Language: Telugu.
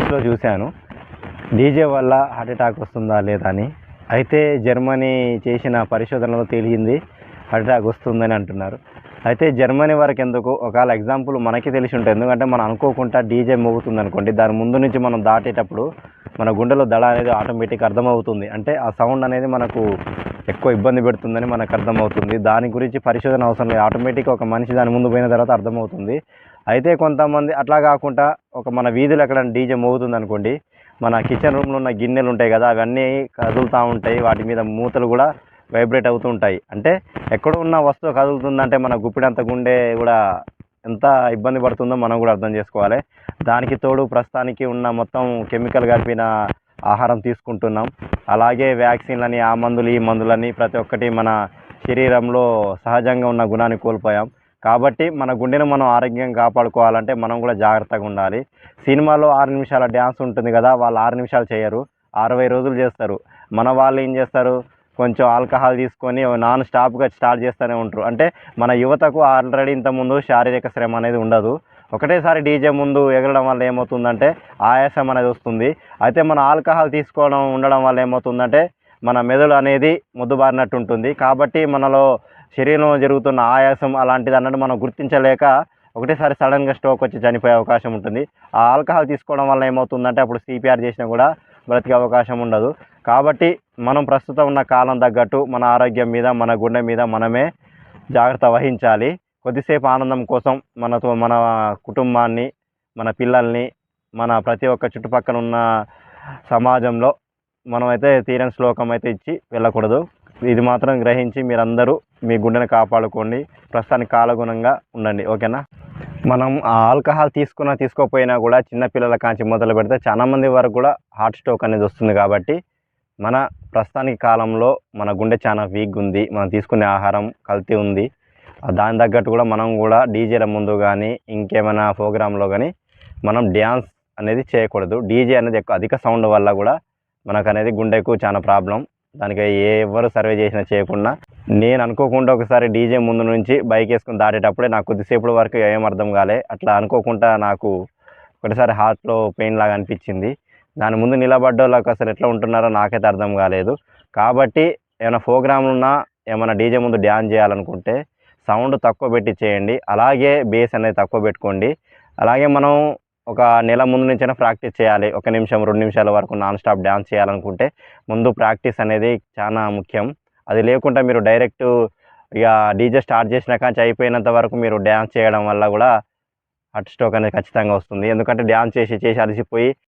న్యూస్లో చూశాను. డీజే వల్ల హార్ట్ అటాక్ వస్తుందా లేదా అని. అయితే జర్మనీ చేసిన పరిశోధనలో తేలింది హార్ట్ అటాక్ వస్తుందని అంటున్నారు. అయితే జర్మనీ వరకు ఎందుకు? ఒకవేళ ఎగ్జాంపుల్ మనకి తెలిసి ఉంటుంది ఎందుకంటే మనం అనుకోకుండా డీజే మోగుతుంది అనుకోండి దాని ముందు నుంచి మనం దాటేటప్పుడు మన గుండెలో దడ అనేది ఆటోమేటిక్ అర్థమవుతుంది. అంటే ఆ సౌండ్ అనేది మనకు ఎక్కువ ఇబ్బంది పెడుతుందని మనకు అర్థమవుతుంది. దాని గురించి పరిశోధన అవసరం లేదు. ఆటోమేటిక్ ఒక మనిషి దాని ముందు పోయిన తర్వాత అర్థమవుతుంది. అయితే కొంతమంది అట్లా కాకుండా ఒక మన వీధిలో ఎక్కడ డీజే మోగుతుంది అనుకోండి మన కిచెన్ రూమ్లో ఉన్న గిన్నెలు ఉంటాయి కదా అవన్నీ కదులుతూ ఉంటాయి. వాటి మీద మూతలు కూడా వైబ్రేట్ అవుతూ ఉంటాయి. అంటే ఎక్కడ ఉన్న వస్తువు కదులుతుందంటే మన గుప్పిడంత గుండె కూడా ఎంత ఇబ్బంది పడుతుందో మనం కూడా అర్థం చేసుకోవాలి. దానికి తోడు ప్రస్తుతానికి ఉన్న మొత్తం కెమికల్ కలిపిన ఆహారం తీసుకుంటున్నాం. అలాగే వ్యాక్సిన్లని ఆ మందులు ఈ మందులని ప్రతి ఒక్కటి మన శరీరంలో సహజంగా ఉన్న గుణాన్ని కోల్పోయాం. కాబట్టి మన గుండెను మనం ఆరోగ్యం కాపాడుకోవాలంటే మనం కూడా జాగ్రత్తగా ఉండాలి. సినిమాలో ఆరు నిమిషాల డ్యాన్స్ ఉంటుంది కదా వాళ్ళు ఆరు నిమిషాలు చేయరు అరవై రోజులు చేస్తారు. మన వాళ్ళు ఏం చేస్తారు? కొంచెం ఆల్కహాల్ తీసుకొని నాన్ స్టాప్గా స్టార్ట్ చేస్తూనే ఉంటారు. అంటే మన యువతకు ఆల్రెడీ ఇంతకుముందు శారీరక శ్రమ అనేది ఉండదు. ఒకటేసారి డీజే ముందు ఎగరడం వల్ల ఏమవుతుందంటే ఆయాసం అనేది వస్తుంది. అయితే మన ఆల్కహాల్ తీసుకోవడం ఉండడం వల్ల ఏమవుతుందంటే మన మెదడు అనేది ముద్దుబారినట్టు ఉంటుంది కాబట్టి మనలో శరీరంలో జరుగుతున్న ఆయాసం అలాంటిది అన్నట్టు మనం గుర్తించలేక ఒకటేసారి సడన్గా స్ట్రోక్ వచ్చి చనిపోయే అవకాశం ఉంటుంది. ఆ ఆల్కహాల్ తీసుకోవడం వల్ల ఏమవుతుందంటే అప్పుడు సిపిఆర్ చేసినా కూడా బ్రతికే అవకాశం ఉండదు. కాబట్టి మనం ప్రస్తుతం ఉన్న కాలం తగ్గట్టు మన ఆరోగ్యం మీద మన గుండె మీద మనమే జాగ్రత్త వహించాలి. కొద్దిసేపు ఆనందం కోసం మనతో మన కుటుంబాన్ని మన పిల్లల్ని మన ప్రతి ఒక్క చుట్టుపక్కల ఉన్న సమాజంలో మనమైతే తీరని శ్లోకం అయితే ఇచ్చి వెళ్ళకూడదు. ఇది మాత్రం గ్రహించి మీరందరూ మీ గుండెని కాపాడుకోండి. ప్రస్తుతానికి కాలగుణంగా ఉండండి. ఓకేనా? మనం ఆ ఆల్కహాల్ తీసుకున్నా తీసుకోకపోయినా కూడా చిన్నపిల్లల కాంచి మొదలు పెడితే చాలా మంది వరకు కూడా హార్ట్ స్ట్రోక్ అనేది వస్తుంది కాబట్టి మన ప్రస్తుతానికి కాలంలో మన గుండె చాలా వీక్ ఉంది. మనం తీసుకునే ఆహారం కల్తీ ఉంది. దాని తగ్గట్టు కూడా మనం కూడా డీజేల ముందు కానీ ఇంకేమైనా ప్రోగ్రాంలో కానీ మనం డ్యాన్స్ అనేది చేయకూడదు. డీజే అనేది ఎక్కువ అధిక సౌండ్ వల్ల కూడా మనకు అనేది గుండెకు చాలా ప్రాబ్లం. దానికి ఎవరు సర్వే చేసినా చేయకుండా. నేను అనుకోకుండా ఒకసారి డీజే ముందు నుంచి బైక్ వేసుకుని దాటేటప్పుడే నాకు కొద్దిసేపటి వరకు ఏం అర్థం కాలే. అట్లా అనుకోకుండా నాకు ఒకటిసారి హార్ట్లో పెయిన్ లాగా అనిపించింది. దాని ముందు నిలబడ్డోళ్ళకి అసలు ఎట్లా ఉంటున్నారో నాకైతే అర్థం కాలేదు. కాబట్టి ఏమైనా ప్రోగ్రాంలు ఉన్నా ఏమైనా డీజే ముందు డ్యాన్స్ చేయాలనుకుంటే సౌండ్ తక్కువ పెట్టి చేయండి. అలాగే బేస్ అనేది తక్కువ పెట్టుకోండి. అలాగే మనం ఒక నెల ముందు నుంచైనా ప్రాక్టీస్ చేయాలి. ఒక నిమిషం రెండు నిమిషాల వరకు నాన్ స్టాప్ డ్యాన్స్ చేయాలనుకుంటే ముందు ప్రాక్టీస్ అనేది చాలా ముఖ్యం. అది లేకుండా మీరు డైరెక్ట్ ఇక డీజే స్టార్ట్ చేసినాక అయిపోయినంత వరకు మీరు డ్యాన్స్ చేయడం వల్ల కూడా హార్ట్ స్ట్రోక్ అనేది ఖచ్చితంగా వస్తుంది. ఎందుకంటే డ్యాన్స్ చేసి చేసి అలసిపోయి